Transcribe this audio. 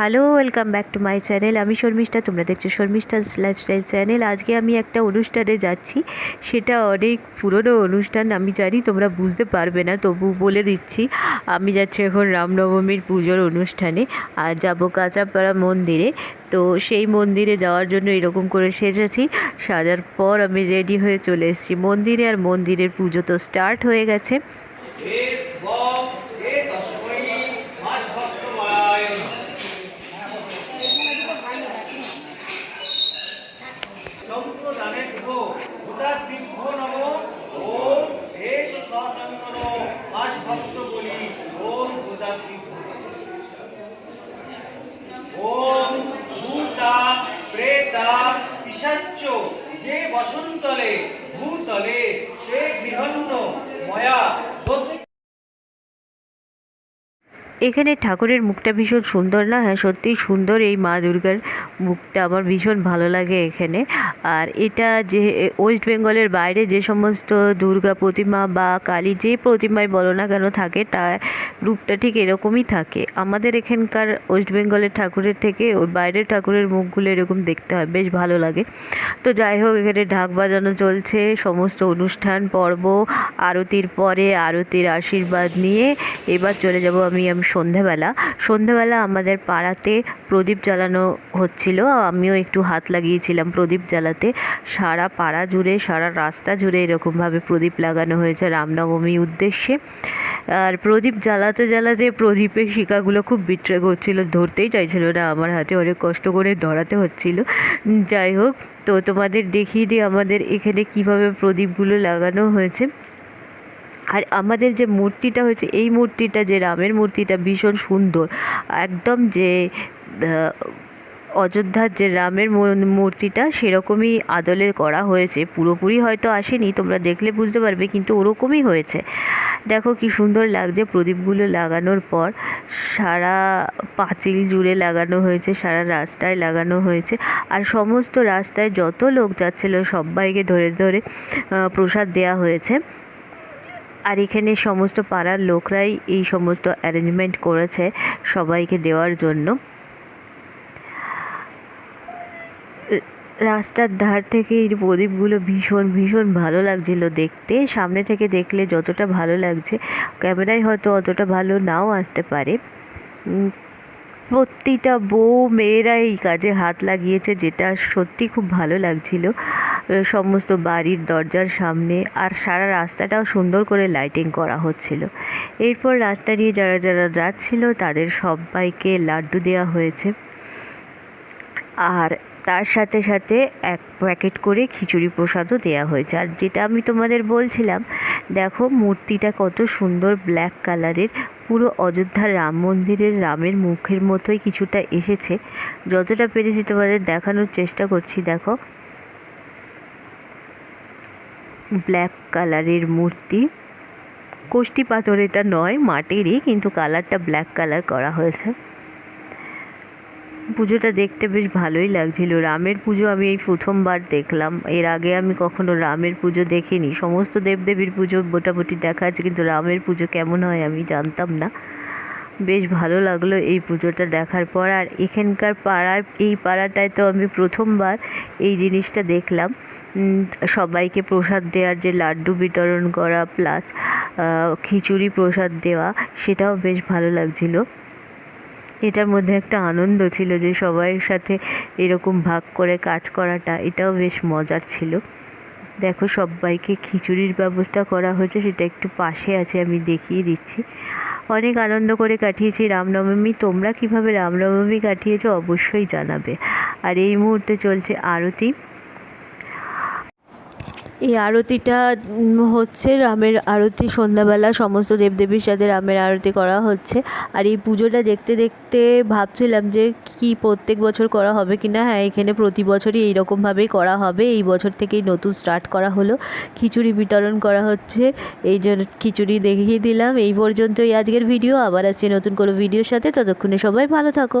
Hello welcome back to my channel আমি শর্মিষ্ঠা, তোমরা দেখছ শর্মিষ্ঠাস লাইফস্টাইল চ্যানেল আজকে আমি একটা অনুষ্ঠানে যাচ্ছি। সেটা অনেক পুরনো অনুষ্ঠান, আমি জানি, তোমরা বুঝতে পারবে না, তবু বলে দিচ্ছি। আমি যাচ্ছি এখন রামনবমীর পুজোর অনুষ্ঠানে, আর যাব কাঁচাপাড়া মন্দিরে। তো সেই মন্দিরে যাওয়ার জন্য এরকম করে সেজেছি। সাজার পর আমি রেডি হয়ে চলে এসেছি মন্দিরে, আর মন্দিরের পুজো তো স্টার্ট হয়ে গেছে। পিশাচ্চ যে বসন্তলে ভূতলে সে গৃহন্ন এখানে ঠাকুরের মুখটা ভীষণ সুন্দর না? হ্যাঁ সত্যিই সুন্দর এই মা দুর্গার মুখটা। আমার ভীষণ ভালো লাগে এখানে। আর এটা যে ওয়েস্ট বেঙ্গলের বাইরে যে সমস্ত দুর্গা প্রতিমা বা কালী যে প্রতিমায় বলো না কেন থাকে, তার রূপটা ঠিক এরকমই থাকে। আমাদের এখানকার ওয়েস্ট বেঙ্গলের ঠাকুরের থেকে ওই বাইরের ঠাকুরের মুখগুলো এরকম দেখতে হয়, বেশ ভালো লাগে। তো যাই হোক, এখানে ঢাক বাজানো চলছে, সমস্ত অনুষ্ঠান, পর্ব, আরতির পরে আরতির আশীর্বাদ নিয়ে এবার চলে যাব আমি আমি সন্ধেবেলা। সন্ধেবেলা আমাদের পাড়াতে প্রদীপ জ্বালানো হচ্ছিল। আমিও একটু হাত লাগিয়েছিলাম প্রদীপ জ্বালাতে। সারা পাড়া জুড়ে, সারা রাস্তা জুড়ে এরকমভাবে প্রদীপ লাগানো হয়েছে রামনবমী উদ্দেশ্যে। আর প্রদীপ জ্বালাতে জ্বালাতে প্রদীপের শিকাগুলো খুব বিট্রে করছিল। ধরতেই চাইছিল না, আমার হাতে অনেক কষ্ট করে ধরাতে হচ্ছিল। যাই হোক, তো তোমাদের দেখিয়ে দিই আমাদের এখানে কীভাবে প্রদীপগুলো লাগানো হয়েছে। আর আমাদের যে মূর্তিটা হয়েছে, এই মূর্তিটা যে রামের মূর্তিটা ভীষণ সুন্দর। একদম যে অযোধ্যার যে রামের মূর্তিটা সেরকমই আদলের করা হয়েছে। পুরোপুরি হয়তো আসেনি, তোমরা দেখলে বুঝতে পারবে, কিন্তু ওরকমই হয়েছে। দেখো কি সুন্দর লাগছে প্রদীপগুলো লাগানোর পর। সারা পাঁচিল জুড়ে লাগানো হয়েছে, সারা রাস্তায় লাগানো হয়েছে। আর সমস্ত রাস্তায় যত লোক যাচ্ছিল, সবাইকে ধরে ধরে প্রসাদ দেওয়া হয়েছে। আর এখানে সমস্ত পাড়ার লোকরাই এই সমস্ত অ্যারেঞ্জমেন্ট করেছে সবাইকে দেওয়ার জন্য। রাস্তার ধার থেকে এই প্রদীপগুলো ভীষণ ভীষণ ভালো লাগছিল দেখতে। সামনে থেকে দেখলে যতটা ভালো লাগছে, ক্যামেরায় হয়তো অতটা ভালো নাও আসতে পারে। প্রতিটা বউ, মেয়েরা এই কাজে হাত লাগিয়েছে, যেটা সত্যি খুব ভালো লাগছিল। সমস্ত বাড়ির দরজার সামনে আর সারা রাস্তাটাও সুন্দর করে লাইটিং করা হচ্ছিল। এরপর রাস্তা দিয়ে যারা যারা যাচ্ছিল, তাদের সবাইকে লাড্ডু দেওয়া হয়েছে। আর তার সাথে সাথে এক প্যাকেট করে খিচুড়ি প্রসাদও দেওয়া হয়েছে। আর যেটা আমি তোমাদের বলছিলাম, দেখো মূর্তিটা কত সুন্দর ব্ল্যাক কালারের পুরো অযোধ্যার রাম মন্দিরের রামের মুখের মতোই কিছুটা এসেছে। যতটা পেরেছি তোমাদের দেখানোর চেষ্টা করছি, দেখো। ব্ল্যাক কালারের মূর্তি। কোষ্টি পাথর এটা নয়, মাটিরই, কিন্তু কালারটা ব্ল্যাক কালার করা হয়েছে। পুজোটা দেখতে বেশ ভালোই লাগছিল। রামের পুজো আমি এই প্রথমবার দেখলাম। এর আগে আমি কখনো রামের পুজো দেখিনি। সমস্ত দেবদেবীর পুজো মোটামুটি দেখা আছে, কিন্তু রামের পুজো কেমন হয় আমি জানতাম না। বেশ ভালো লাগল এই পুজোটা দেখার পর। আর এখানকার পাড়ার, এই পাড়াটায় তো আমি প্রথমবার এই জিনিসটা দেখলাম। সবাইকে প্রসাদ দেওয়ার যে লাড্ডু বিতরণ করা প্লাস খিচুড়ি প্রসাদ দেওয়া, সেটাও বেশ ভালো লাগছিল। এটার মধ্যে একটা আনন্দ ছিল যে সবার সাথে এরকম ভাগ করে কাজ করাটা, এটাও বেশ মজার ছিল। দেখো সবাইকে খিচুড়ির ব্যবস্থা করা হয়েছে, সেটা একটু পাশে আছে, আমি দেখিয়ে দিচ্ছি। অনেক আনন্দ করে কাটিয়েছি রামনবমী। তোমরা কীভাবে রামনবমী কাটিয়েছো অবশ্যই জানাবে। আর এই মুহূর্তে চলছে আরতি। এই আরতিটা হচ্ছে রামের আরতি সন্ধ্যাবেলা, সমস্ত দেবদেবীর সাথে রামের আরতি করা হচ্ছে। আর এই পুজোটা দেখতে দেখতে ভাবছিলাম যে কি প্রত্যেক বছর করা হবে কি না হ্যাঁ এখানে প্রতি বছরই এইরকমভাবেই করা হবে। এই বছর থেকেই নতুন স্টার্ট করা হলো। খিচুড়ি বিতরণ করা হচ্ছে। এই জন্য খিচুড়ি দেখিয়ে দিলাম। এই পর্যন্তই আজকের ভিডিও আবার আসছে নতুন কোনো ভিডিওর সাথে। ততক্ষণে সবাই ভালো থাকো।